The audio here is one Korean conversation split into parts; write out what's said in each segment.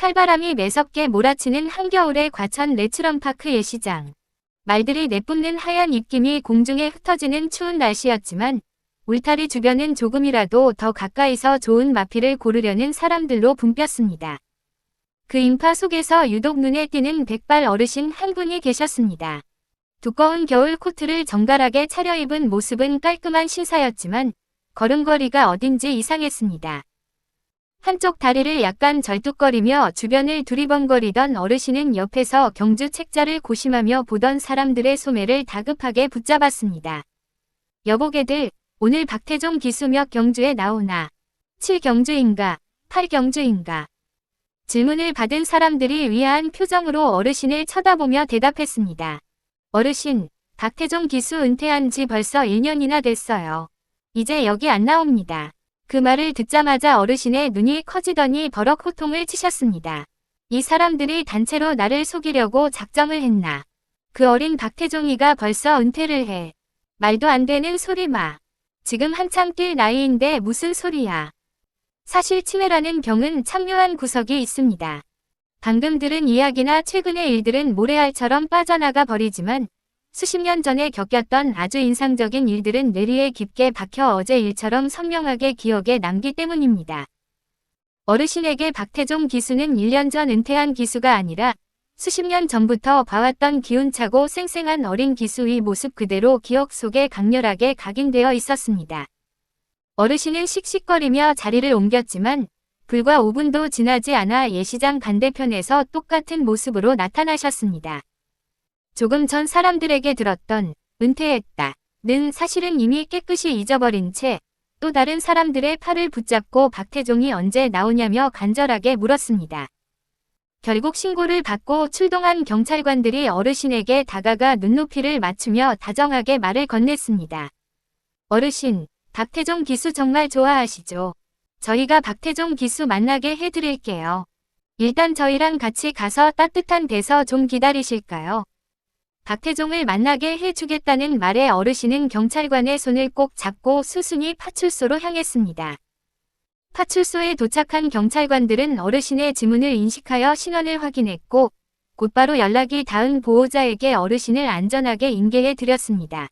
칼바람이 매섭게 몰아치는 한겨울의 과천 레츠런파크 예시장. 말들이 내뿜는 하얀 입김이 공중에 흩어지는 추운 날씨였지만 울타리 주변은 조금이라도 더 가까이서 좋은 마피를 고르려는 사람들로 붐볐습니다. 그 인파 속에서 유독 눈에 띄는 백발 어르신 한 분이 계셨습니다. 두꺼운 겨울 코트를 정갈하게 차려입은 모습은 깔끔한 신사였지만 걸음걸이가 어딘지 이상했습니다. 한쪽 다리를 약간 절뚝거리며 주변을 두리번거리던 어르신은 옆에서 경주 책자를 고심하며 보던 사람들의 소매를 다급하게 붙잡았습니다. 여보게들, 오늘 박태종 기수 몇 경주에 나오나? 7경주인가? 8경주인가? 질문을 받은 사람들이 위아한 표정으로 어르신을 쳐다보며 대답했습니다. 어르신, 박태종 기수 은퇴한 지 벌써 1년이나 됐어요. 이제 여기 안 나옵니다. 그 말을 듣자마자 어르신의 눈이 커지더니 버럭 호통을 치셨습니다. 이 사람들이 단체로 나를 속이려고 작정을 했나. 그 어린 박태종이가 벌써 은퇴를 해. 말도 안 되는 소리 마. 지금 한창 뛸 나이인데 무슨 소리야. 사실 치매라는 병은 참묘한 구석이 있습니다. 방금 들은 이야기나 최근의 일들은 모래알처럼 빠져나가 버리지만 수십 년 전에 겪었던 아주 인상적인 일들은 뇌리에 깊게 박혀 어제 일처럼 선명하게 기억에 남기 때문입니다. 어르신에게 박태종 기수는 1년 전 은퇴한 기수가 아니라 수십 년 전부터 봐왔던 기운차고 쌩쌩한 어린 기수의 모습 그대로 기억 속에 강렬하게 각인되어 있었습니다. 어르신은 씩씩거리며 자리를 옮겼지만 불과 5분도 지나지 않아 예시장 반대편에서 똑같은 모습으로 나타나셨습니다. 조금 전 사람들에게 들었던 은퇴했다. 는 사실은 이미 깨끗이 잊어버린 채 또 다른 사람들의 팔을 붙잡고 박태종이 언제 나오냐며 간절하게 물었습니다. 결국 신고를 받고 출동한 경찰관들이 어르신에게 다가가 눈높이를 맞추며 다정하게 말을 건넸습니다. 어르신, 박태종 기수 정말 좋아하시죠? 저희가 박태종 기수 만나게 해드릴게요. 일단 저희랑 같이 가서 따뜻한 데서 좀 기다리실까요? 박태종을 만나게 해주겠다는 말에 어르신은 경찰관의 손을 꼭 잡고 수순이 파출소로 향했습니다. 파출소에 도착한 경찰관들은 어르신의 지문을 인식하여 신원을 확인했고 곧바로 연락이 닿은 보호자에게 어르신을 안전하게 인계해 드렸습니다.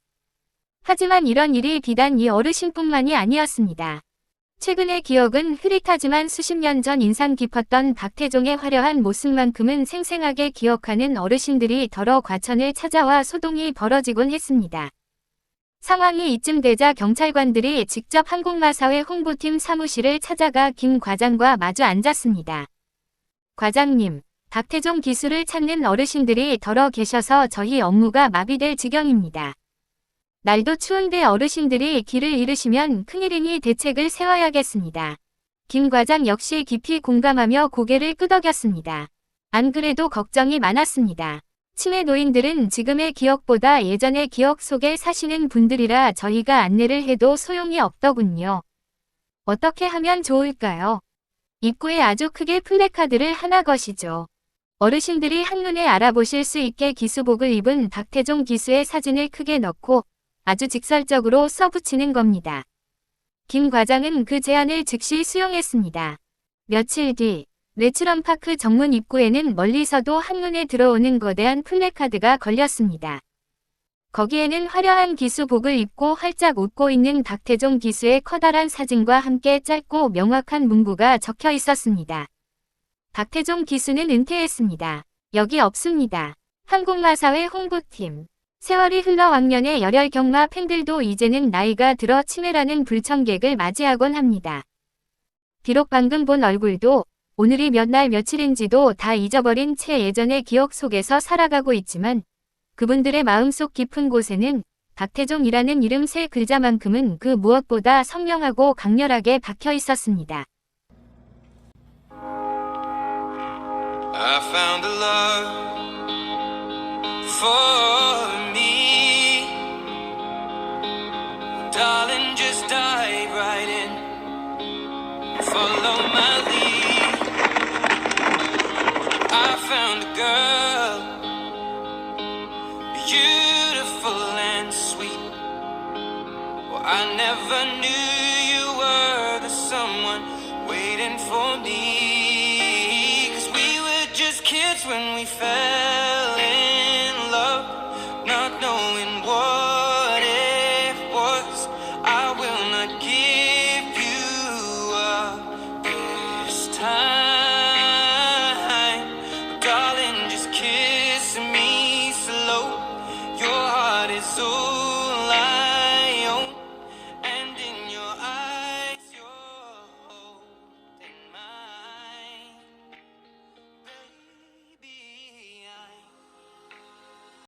하지만 이런 일이 비단 이 어르신뿐만이 아니었습니다. 최근의 기억은 흐릿하지만 수십 년 전 인상 깊었던 박태종의 화려한 모습만큼은 생생하게 기억하는 어르신들이 더러 과천을 찾아와 소동이 벌어지곤 했습니다. 상황이 이쯤 되자 경찰관들이 직접 한국마사회 홍보팀 사무실을 찾아가 김 과장과 마주 앉았습니다. 과장님, 박태종 기수를 찾는 어르신들이 더러 계셔서 저희 업무가 마비될 지경입니다. 날도 추운데 어르신들이 길을 잃으시면 큰일이니 대책을 세워야겠습니다. 김 과장 역시 깊이 공감하며 고개를 끄덕였습니다. 안 그래도 걱정이 많았습니다. 치매 노인들은 지금의 기억보다 예전의 기억 속에 사시는 분들이라 저희가 안내를 해도 소용이 없더군요. 어떻게 하면 좋을까요? 입구에 아주 크게 플래카드를 하나 거시죠. 어르신들이 한눈에 알아보실 수 있게 기수복을 입은 박태종 기수의 사진을 크게 넣고 아주 직설적으로 써붙이는 겁니다. 김 과장은 그 제안을 즉시 수용했습니다. 며칠 뒤 레츠런파크 정문 입구에는 멀리서도 한눈에 들어오는 거대한 플래카드가 걸렸습니다. 거기에는 화려한 기수복을 입고 활짝 웃고 있는 박태종 기수의 커다란 사진과 함께 짧고 명확한 문구가 적혀 있었습니다. 박태종 기수는 은퇴했습니다. 여기 없습니다. 한국마사회 홍보팀. 세월이 흘러 왕년의 열혈 경마 팬들도 이제는 나이가 들어 치매라는 불청객을 맞이하곤 합니다. 비록 방금 본 얼굴도 오늘이 몇 날 며칠인지도 다 잊어버린 채 예전의 기억 속에서 살아가고 있지만 그분들의 마음속 깊은 곳에는 박태종이라는 이름 세 글자만큼은 그 무엇보다 선명하고 강렬하게 박혀 있었습니다. I found a love for Follow my lead. I found a girl, beautiful and sweet. Well, I never knew you were the someone waiting for me. Cause we were just kids when we fell.